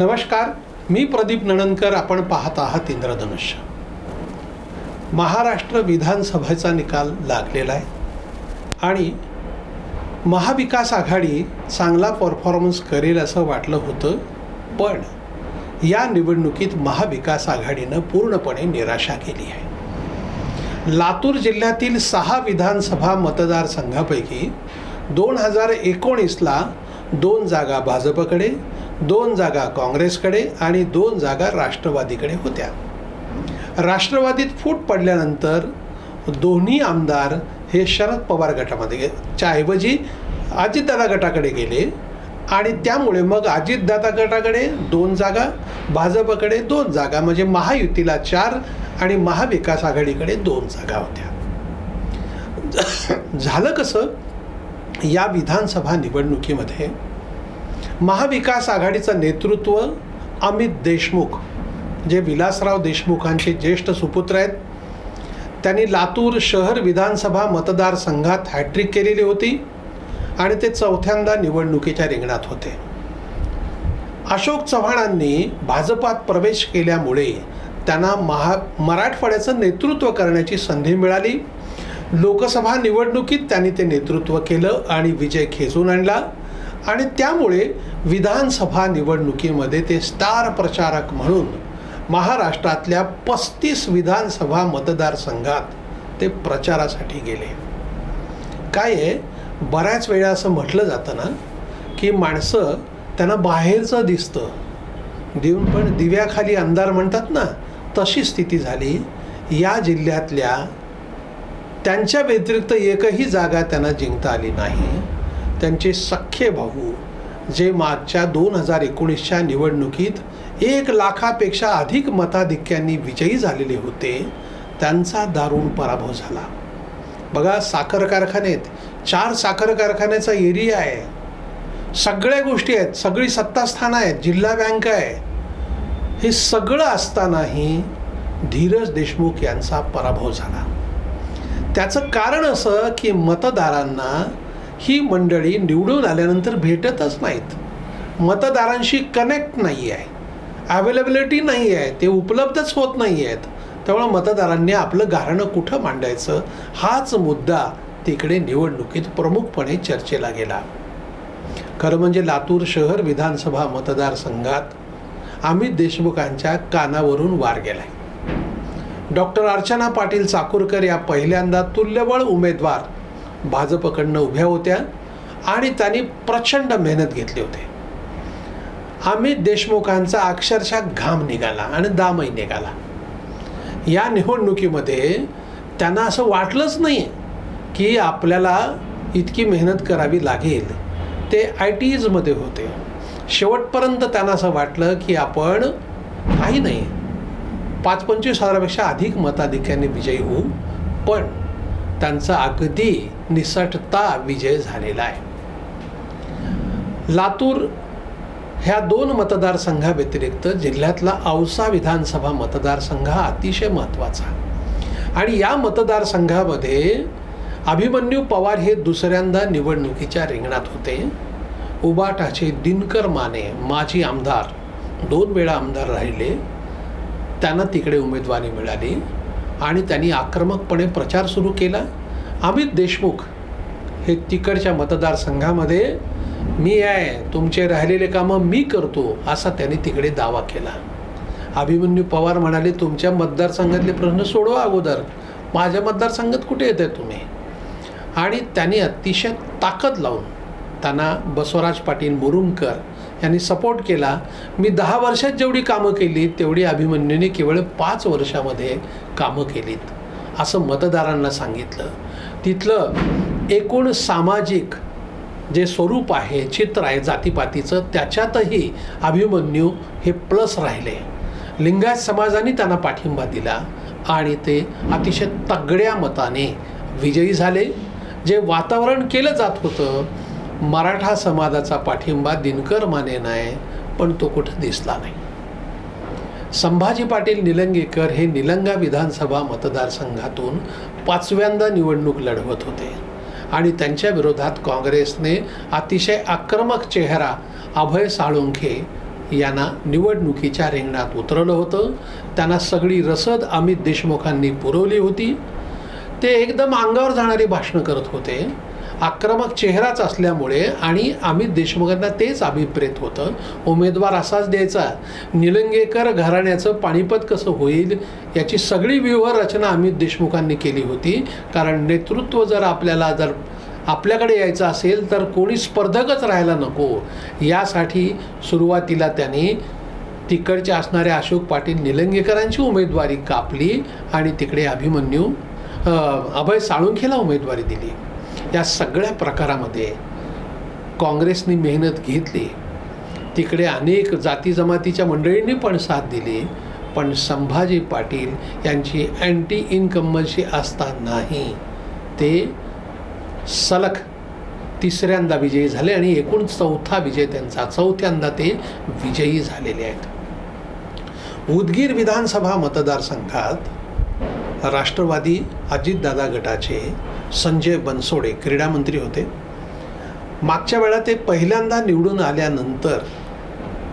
नमस्कार मी प्रदीप नणनकर आपण पाहत आहात इंद्रधनुष्य. महाराष्ट्र विधानसभेचा निकाल लागलेला आहे आणि महाविकास आघाडी चांगला परफॉर्मन्स करेल असं वाटलं होतं पण या निवडणुकीत महाविकास आघाडीनं पूर्णपणे निराशा केली आहे. लातूर जिल्ह्यातील सहा विधानसभा मतदारसंघापैकी दोन हजार एकोणीसला दोन जागा भाजपकडे दोन जागा काँग्रेसकडे आणि दोन जागा राष्ट्रवादीकडे होत्या. राष्ट्रवादीत फूट पडल्यानंतर दोन्ही आमदार हे शरद पवार गटामध्ये गे च्या ऐवजी अजितदादा गटाकडे गेले आणि त्यामुळे मग अजितदादा गटाकडे दोन जागा भाजपकडे दोन जागा म्हणजे महायुतीला चार आणि महाविकास आघाडीकडे दोन जागा होत्या. झालं कसं? या विधानसभा निवडणुकीमध्ये महाविकास आघाडीचं नेतृत्व अमित देशमुख जे विलासराव देशमुखांचे ज्येष्ठ सुपुत्र आहेत. त्यांनी लातूर शहर विधानसभा मतदारसंघात हॅट्रिक केलेली होती आणि ते चौथ्यांदा निवडणुकीच्या रिंगणात होते. अशोक चव्हाणांनी भाजपात प्रवेश केल्यामुळे त्यांना महा मराठवाड्याचं नेतृत्व करण्याची संधी मिळाली. लोकसभा निवडणुकीत त्यांनी ते नेतृत्व केलं आणि विजय खेचून आणला. आणि त्यामुळे विधानसभा निवडणुकीमध्ये ते स्टार प्रचारक म्हणून महाराष्ट्रातल्या पस्तीस विधानसभा मतदारसंघात ते प्रचारासाठी गेले. काय आहे बऱ्याच वेळा असं म्हटलं जातं ना की माणसं त्यांना बाहेरचं दिसतं. देऊन पण दिव्याखाली अंधार म्हणतात ना तशी स्थिती झाली. या जिल्ह्यातल्या त्यांच्या व्यतिरिक्त एकही जागा त्यांना जिंकता आली नाही. त्यांचे सख्खे भाऊ जे मागच्या दोन हजार एकोणीसच्या निवडणुकीत एक लाखापेक्षा अधिक मताधिक्यांनी विजयी झालेले होते त्यांचा दारुण पराभव झाला. बघा साखर कारखानेत चार साखर कारखान्याचा एरिया आहे. सगळ्या गोष्टी आहेत सगळी सत्तास्थानं आहेत जिल्हा बँक आहे. हे सगळं असतानाही धीरज देशमुख यांचा पराभव झाला. त्याचं कारण असं की मतदारांना ही मंडळी निवडून आल्यानंतर भेटतच नाहीत. मतदारांशी कनेक्ट नाही आहे. अवेलेबिलिटी नाही आहे. ते उपलब्धच होत नाही आहेत. त्यामुळे मतदारांनी आपलं गारणं कुठं मांडायचं? हाच मुद्दा तिकडे निवडणुकीत प्रमुखपणे चर्चेला गेला. खरं म्हणजे लातूर शहर विधानसभा मतदारसंघात अमित देशमुखांच्या कानावरून वार गेलाय. डॉक्टर अर्चना पाटील चाकूरकर या पहिल्यांदा तुल्यबळ उमेदवार भाजपकडनं उभ्या होत्या आणि त्यांनी प्रचंड मेहनत घेतली होती. अमित देशमुखांचा अक्षरशः घाम निघाला आणि दामही निघाला. या निवडणुकीमध्ये त्यांना असं वाटलंच नाही की आपल्याला इतकी मेहनत करावी लागेल. ते आय टी ईजमध्ये होते. शेवटपर्यंत त्यांना असं वाटलं की आपण काही नाही. पाच पंचवीस हजारापेक्षा अधिक मताधिक्याने विजयी होऊ. पण त्यांचा अगदी निसटता विजय झालेला आहे. लातूर ह्या दोन मतदारसंघाव्यतिरिक्त जिल्ह्यातला औसा विधानसभा मतदारसंघ हा अतिशय महत्त्वाचा आणि या मतदारसंघामध्ये अभिमन्यू पवार हे दुसऱ्यांदा निवडणुकीच्या रिंगणात होते. उबाटाचे दिनकर माने माजी आमदार दोन वेळा आमदार राहिले. त्यांना तिकडे उमेदवारी मिळाली. आणि त्यांनी आक्रमकपणे प्रचार सुरू केला. अमित देशमुख हे तिकडच्या मतदारसंघामध्ये मी आहे तुमचे राहिलेले कामं मी करतो असा त्यांनी तिकडे दावा केला. अभिमन्यू पवार म्हणाले तुमच्या मतदारसंघातले प्रश्न सोडवा अगोदर. माझ्या मतदारसंघात कुठे येत आहे तुम्ही? आणि त्यांनी अतिशय ताकद लावून त्यांना बसवराज पाटील मुरुमकर यांनी सपोर्ट केला. मी दहा वर्षात जेवढी कामं केली तेवढी अभिमन्यूने केवळ पाच वर्षामध्ये कामं केलीत असं मतदारांना सांगितलं. तिथलं एकूण सामाजिक जे स्वरूप आहे चित्र आहे जातीपातीचं त्याच्यातही अभिमन्यू हे प्लस राहिले. लिंगायत समाजाने त्यांना पाठिंबा दिला आणि ते अतिशय तगड्या मताने विजयी झाले. जे वातावरण केलं जात होतं मराठा समाजाचा पाठिंबा दिनकर माने नाही पण तो कुठं दिसला नाही. संभाजी पाटील निलंगेकर हे निलंगा विधानसभा मतदारसंघातून पाचव्यांदा निवडणूक लढवत होते. आणि त्यांच्या विरोधात काँग्रेसने अतिशय आक्रमक चेहरा अभय साळुंखे यांना निवडणुकीच्या रिंगणात उतरवलं होतं. त्यांना सगळी रसद अमित देशमुखांनी पुरवली होती. ते एकदम अंगावर जाणारी भाषणं करत होते. आक्रमक चेहराच असल्यामुळे आणि अमित देशमुखांना तेच अभिप्रेत होतं. उमेदवार असाच द्यायचा. निलंगेकर घराण्याचं पाणीपत कसं होईल याची सगळी व्यूहरचना अमित देशमुखांनी केली होती. कारण नेतृत्व जर आपल्याला जर आपल्याकडे यायचं असेल तर कोणी स्पर्धकच राहायला नको. यासाठी सुरुवातीला त्यांनी तिकडचे असणाऱ्या अशोक पाटील निलंगेकरांची उमेदवारी कापली आणि तिकडे अभिमन्यू अभय साळुंखेला उमेदवारी दिली. या सगळ्या प्रकारामध्ये काँग्रेसनी मेहनत घेतली. तिकडे अनेक जाती जमातीच्या मंडळींनी पण साथ दिली पण संभाजी पाटील यांची अँटी इन्कम्बन्सी असतानाही ते सलग तिसऱ्यांदा विजयी झाले आणि एकूण चौथा विजय त्यांचा. चौथ्यांदा ते विजयी झालेले आहेत. उदगीर विधानसभा मतदारसंघात राष्ट्रवादी अजितदादा गटाचे संजय बनसोडे क्रीडामंत्री होते. मागच्या वेळा ते पहिल्यांदा निवडून आल्यानंतर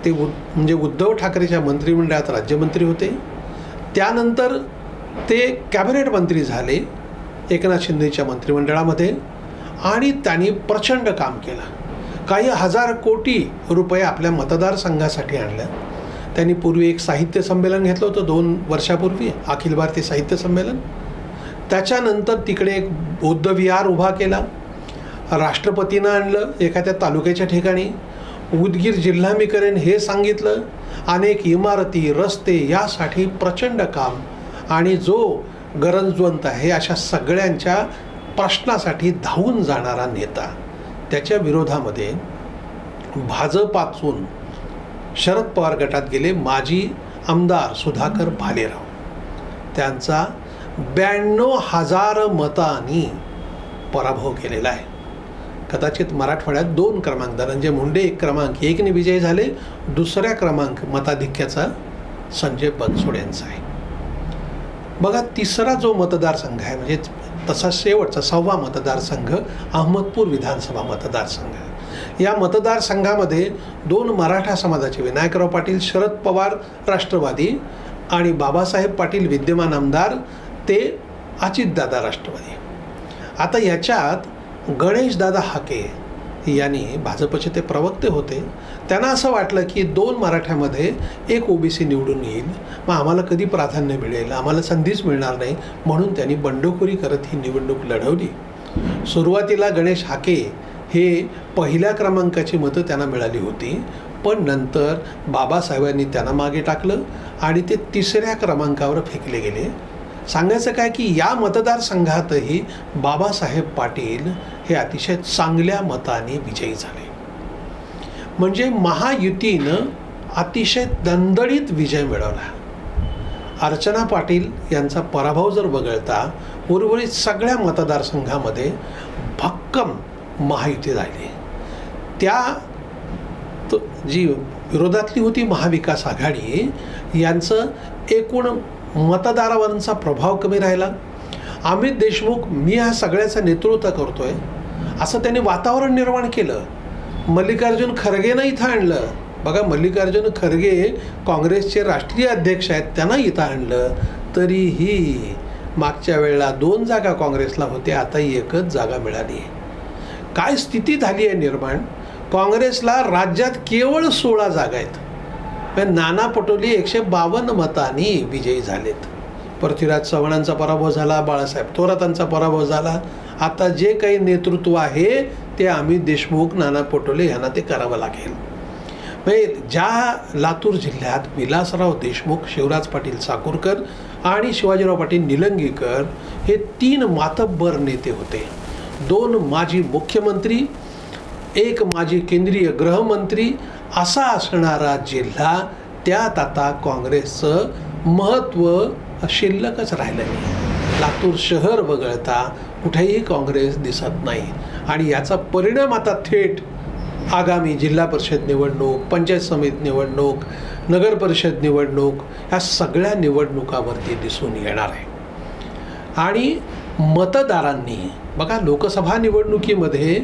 ते उद म्हणजे उद्धव ठाकरेच्या मंत्रिमंडळात राज्यमंत्री होते. त्यानंतर ते कॅबिनेट मंत्री झाले एकनाथ शिंदेच्या मंत्रिमंडळामध्ये आणि त्यांनी प्रचंड काम केलं. काही हजार कोटी रुपये आपल्या मतदारसंघासाठी आणल्या त्यांनी पूर्वी एक साहित्य संमेलन घेतलं होतं दोन वर्षापूर्वी अखिल भारतीय साहित्य संमेलन. त्याच्यानंतर तिकडे एक बौद्ध विहार उभा केला. राष्ट्रपतीनं आणलं एखाद्या तालुक्याच्या ठिकाणी. उदगीर जिल्हा मी करेन हे सांगितलं. अनेक इमारती रस्ते यासाठी प्रचंड काम. आणि जो गरजवंत आहे अशा सगळ्यांच्या प्रश्नासाठी धावून जाणारा नेता. त्याच्या विरोधामध्ये भाजपातून शरद पवार गटात गेले माजी आमदार सुधाकर भालेराव. त्यांचा ब्याण्णव हजार मतांनी पराभव केलेला आहे. कदाचित मराठवाड्यात दोन क्रमांक धनंजय मुंडे एक क्रमांक एकने विजयी झाले. दुसऱ्या क्रमांक मताधिक्याचा संजय बनसोड यांचा आहे. बघा तिसरा जो मतदारसंघ आहे म्हणजे तसा शेवटचा सहावा मतदारसंघ अहमदपूर विधानसभा मतदारसंघ या मतदारसंघामध्ये दोन मराठा समाजाचे विनायकराव पाटील शरद पवार राष्ट्रवादी आणि बाबासाहेब पाटील विद्यमान आमदार ते अजितदादा राष्ट्रवादी. आता याच्यात गणेशदादा हाके यांनी भाजपचे ते प्रवक्ते होते. त्यांना असं वाटलं की दोन मराठ्यामध्ये एक ओबीसी निवडून येईल. मग आम्हाला कधी प्राधान्य मिळेल? आम्हाला संधीच मिळणार नाही. म्हणून त्यांनी बंडखोरी करत ही निवडणूक लढवली. सुरुवातीला गणेश हाके हे पहिल्या क्रमांकाची मतं त्यांना मिळाली होती. पण नंतर बाबासाहेबांनी त्यांना मागे टाकलं आणि ते तिसऱ्या क्रमांकावर फेकले गेले. सांगायचं काय की या मतदारसंघातही बाबासाहेब पाटील हे अतिशय चांगल्या मताने विजयी झाले. म्हणजे महायुतीनं अतिशय दणदणीत विजय मिळवला. अर्चना पाटील यांचा पराभव जर वगळता उर्वरित सगळ्या मतदारसंघामध्ये भक्कम महायुती झाली. त्या जी विरोधातली होती महाविकास आघाडी यांचं एकूण मतदारावरचा प्रभाव कमी राहिला. अमित देशमुख मी ह्या सगळ्याचं नेतृत्व करतोय. असं त्यांनी वातावरण निर्माण केलं. मल्लिकार्जुन खरगेनं इथं आणलं. बघा मल्लिकार्जुन खरगे काँग्रेसचे राष्ट्रीय अध्यक्ष आहेत त्यांना इथं आणलं. तरीही मागच्या वेळेला दोन जागा काँग्रेसला होत्या आता एकच जागा मिळाली. काय स्थिती झाली आहे निर्माण? काँग्रेसला राज्यात केवळ सोळा जागा आहेत. नाना पटोले एकशे बावन्न मतांनी विजयी झालेत. पृथ्वीराज चव्हाणांचा पराभव झाला बाळासाहेब थोरातांचा पराभव झाला. आता जे काही नेतृत्व आहे ते आम्ही देशमुख नाना पटोले यांना ते करावं लागेल. म्हणजे ज्या लातूर जिल्ह्यात विलासराव देशमुख शिवराज पाटील साकूरकर आणि शिवाजीराव पाटील निलंगेकर हे तीन मातब्बर नेते होते. दोन माजी मुख्यमंत्री एक माजी केंद्रीय गृहमंत्री असा असणारा जिल्हा त्यात आता काँग्रेसचं महत्त्व शिल्लकच राहिलं नाही लातूर शहर वगळता कुठेही काँग्रेस दिसत नाही. आणि याचा परिणाम आता थेट आगामी जिल्हा परिषद निवडणूक पंचायत समिती निवडणूक नगर परिषद निवडणूक ह्या सगळ्या निवडणुकावरती दिसून येणार आहे. आणि मतदारांनी बघा लोकसभा निवडणुकीमध्ये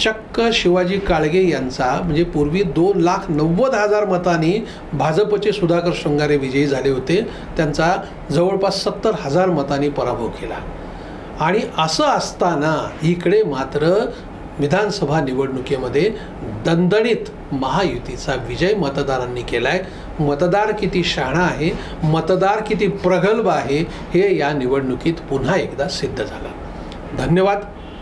चक्क शिवाजी काळगे यांचा म्हणजे पूर्वी दोन लाख नव्वद हजार मतांनी भाजपचे सुधाकर शृंगारे विजयी झाले होते. त्यांचा जवळपास सत्तर हजार मतांनी पराभव केला. आणि असं असताना इकडे मात्र विधानसभा निवडणुकीमध्ये दणदणीत महायुतीचा विजय मतदारांनी केला आहे मतदार किती शहाणा आहे मतदार किती प्रगल्भ आहे हे या निवडणुकीत पुन्हा एकदा सिद्ध झालं. धन्यवाद.